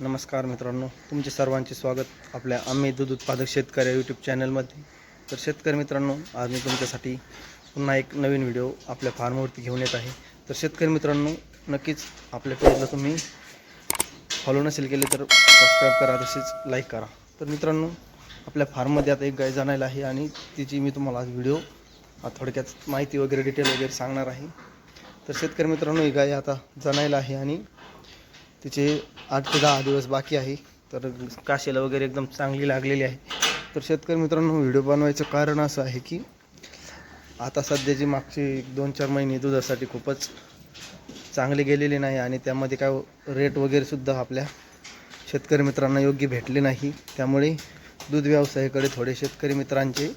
नमस्कार मित्रांनो तुमचे सर्वांचे स्वागत आपल्या आम्ही दूध उत्पादक शेतकरी यूट्यूब चॅनलमध्ये तर शेतकरी मित्रांनो आज मी तुमच्यासाठी पुन्हा एक नवीन व्हिडिओ आपल्या फार्मवरती घेऊन येत आहे. तर शेतकरी मित्रांनो नक्कीच आपल्या पेजला तुम्ही फॉलो नसेल केले तर सबस्क्राईब करा तसेच लाईक करा. तर मित्रांनो आपल्या फार्ममध्ये आता एक गाय जाणायला आहे आणि तिची मी तुम्हाला आज व्हिडिओ थोडक्यात माहिती वगैरे डिटेल वगैरे सांगणार आहे. तर शेतकरी मित्रांनो ही गाय आता जणायला आहे आणि तिचे आठ ते दहा दिवस बाकी आहे. तर काशेला वगैरे एकदम चांगली लागलेली आहे. तर शेतकरी मित्रांनो व्हिडिओ बनवायचं कारण असं आहे की आता सध्याची मागची दोन चार महिने दुधासाठी खूपच चांगले गेलेले नाही आणि त्यामध्ये काय रेट वगैरेसुद्धा आपल्या शेतकरी मित्रांना योग्य भेटले नाही. त्यामुळे दूध व्यवसायाकडे थोडे शेतकरी मित्रांचे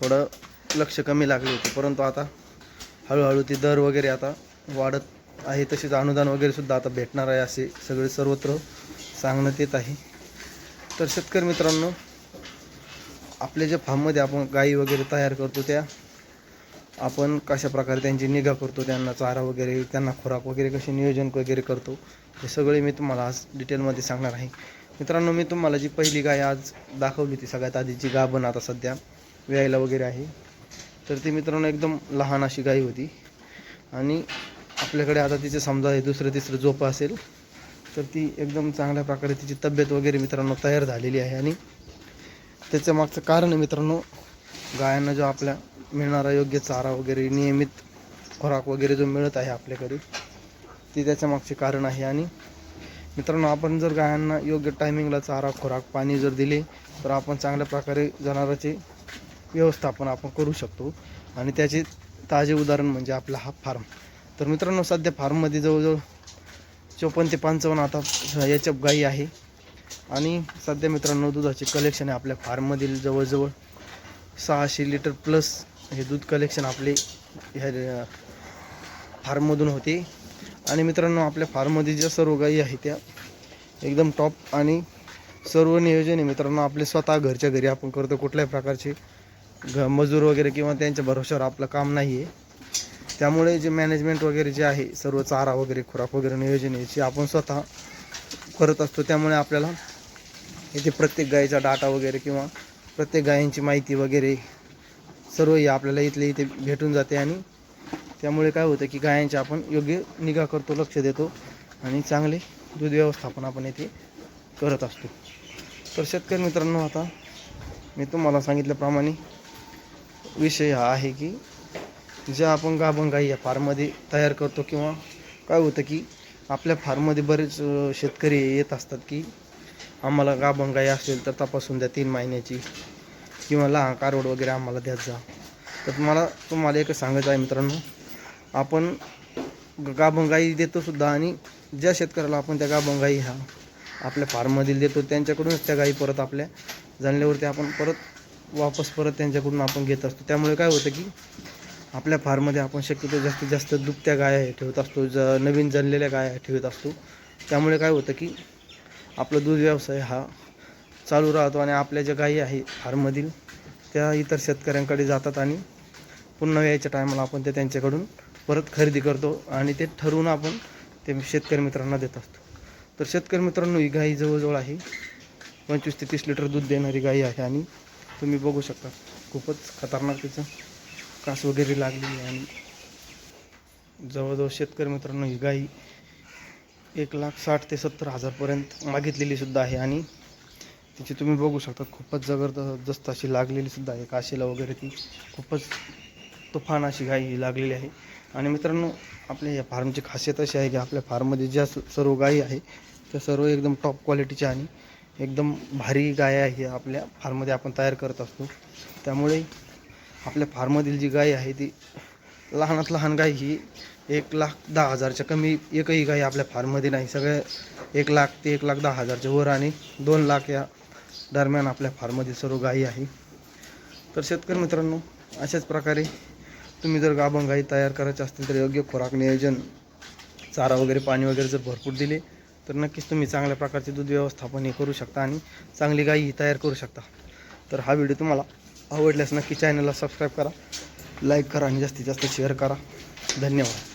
थोडं लक्ष कमी लागले होते. परंतु आता हळूहळू ते दर वगैरे आता वाढत आहे तसेच अनुदान वगैरे सुद्धा आता भेटणार आहे असे सगळे सर्वत्र सांगण्यात येत आहे. तर शेतकरी मित्रांनो आपल्या ज्या फार्ममध्ये आपण गाई वगैरे तयार करतो त्या आपण कशा प्रकारे त्यांची निगा करतो त्यांना चारा वगैरे त्यांना खुराक वगैरे कसे नियोजन वगैरे करतो हे सगळे मी तुम्हाला आज डिटेलमध्ये सांगणार आहे. मित्रांनो मी तुम्हाला जी पहिली गाय आज दाखवली ती सगळ्यात आधीची गाभण आता सध्या व्यायला वगैरे आहे तर ती मित्रांनो एकदम लहान अशी गाय होती. आणि आपल्याकडे आता तिचे समजा हे दुसरं तिसरं झोपं असेल तर ती एकदम चांगल्या प्रकारे तिची तब्येत वगैरे मित्रांनो तयार झालेली आहे. आणि त्याच्या मागचं कारण मित्रांनो गायांना जो आपल्या मिळणारा योग्य चारा वगैरे नियमित खुराक वगैरे जो मिळत आहे आपल्याकडे ती त्याच्या मागचे कारण आहे. आणि मित्रांनो आपण जर गायांना योग्य टायमिंगला चारा खुराक पाणी जर दिले तर आपण चांगल्या प्रकारे जनावरांचे व्यवस्थापन आपण करू शकतो. आणि त्याचे ताजे उदाहरण म्हणजे आपला हा फार्म तर मित्रांनो सध्या फार्ममध्ये जवळजवळ चोपन्न ते पंचावन्न आता याच्या गाई आहे. आणि सध्या मित्रांनो दुधाचे कलेक्शन आहे आपल्या फार्ममधील जवळजवळ सहाशे लिटर प्लस हे दूध कलेक्शन आपले ह्या फार्ममधून होते. आणि मित्रांनो आपल्या फार्ममध्ये ज्या सर्व गायी आहेत त्या एकदम टॉप आणि सर्व नियोजन आहे मित्रांनो आपले स्वतः घरच्या घरी आपण करतो. कुठल्याही प्रकारचे घ मजूर वगैरे किंवा त्यांच्या भरोश्यावर आपलं काम नाही आहे त्यामुळे जे मॅनेजमेंट वगैरे जे आहे सर्व चारा वगैरे खुराक वगैरे नियोजन याची आपण स्वतः करत असतो. त्यामुळे आपल्याला इथे प्रत्येक गायीचा डाटा वगैरे किंवा प्रत्येक गायींची माहिती वगैरे सर्व ही आपल्याला इथले इथे भेटून जाते आणि त्यामुळे काय होतं की गायांची आपण योग्य निगा करतो लक्ष देतो आणि चांगले दूध व्यवस्थापन आपण येथे करत असतो. तर शेतकरी मित्रांनो आता मी तुम्हाला सांगितल्याप्रमाणे विषय हा आहे की ज्या आपण गाभण गाई या फार्ममध्ये तयार करतो किंवा काय होतं की आपल्या फार्ममध्ये बरेच शेतकरी येत असतात की आम्हाला गाभण गाई असेल तर तपासून द्या तीन महिन्याची किंवा लहान कारवड वगैरे आम्हाला द्यात जा. तर मला तुम्हाला एक सांगायचं आहे मित्रांनो आपण गाभंगाई गाभण गाई आणि ज्या शेतकऱ्याला आपण त्या गाभण गाई ह्या आपल्या फार्ममधील देतो त्यांच्याकडूनच त्या गाई परत आपल्या जाणल्यावरती आपण परत वापस परत त्यांच्याकडून आपण घेत असतो. त्यामुळे काय होतं की आपल्या फार्ममध्ये आपण शक्यतो जास्तीत जास्त दुभत्या गाया ठेवत असतो ज नवीन जणलेल्या गाया ठेवत असतो. त्यामुळे काय होतं की आपला दूध व्यवसाय हा चालू राहतो आणि आपल्या ज्या गायी आहे फार्ममधील त्या इतर शेतकऱ्यांकडे जातात आणि पुन्हा यायच्या टायमाला आपण ते त्यांच्याकडून परत खरेदी करतो आणि ते ठरवून आपण ते शेतकरी मित्रांना देत असतो. तर शेतकरी मित्रांनो ही गाई जवळजवळ आहे पंचवीस ते तीस लिटर दूध देणारी गाई आहे आणि तुम्ही बघू शकता खूपच खतरनाक तिचं कास वगैरे लागली आणि जवळजवळ शेतकरी मित्रांनो ही गाई एक लाख साठ ते सत्तर हजारपर्यंत मागितलेली सुद्धा आहे आणि तिची तुम्ही बघू शकता खूपच जबरदस्त अशी लागलेली सुद्धा आहे. काशीला वगैरे ती खूपच तुफान अशी गाई ही लागलेली आहे. आणि मित्रांनो आपल्या या फार्मची खासियत अशी आहे की आपल्या फार्ममध्ये ज्या स- सर्व गायी आहे त्या सर्व एकदम टॉप क्वालिटीच्या आणि एकदम भारी गाय आहे आपल्या फार्ममध्ये आपण तयार करत असतो. त्यामुळे आपल्या फार्ममधील जी गाय आहे ती लहानात लहान गाय ही एक लाख दहा हजारच्या कमी एकही गाय आपल्या फार्ममध्ये नाही. सगळे एक लाख ते एक लाख दहा हजारच्या वर आणि दोन लाख या दरम्यान आपल्या फार्ममध्ये सर्व गायी आहे. तर शेतकरी मित्रांनो अशाच प्रकारे तुम्ही जर गाभण गाई तयार करायचे असतील तर योग्य खुराक नियोजन चारा वगैरे पाणी वगैरे जर भरपूर दिले तर नक्कीच तुम्ही चांगल्या प्रकारचे दूध व्यवस्थापन हे करू शकता आणि चांगली गायी ही तयार करू शकता. तर हा व्हिडिओ तुम्हाला आवडल्यास नक्की चॅनलला सबस्क्राईब करा लाईक करा आणि जास्तीत जास्त शेअर करा. धन्यवाद.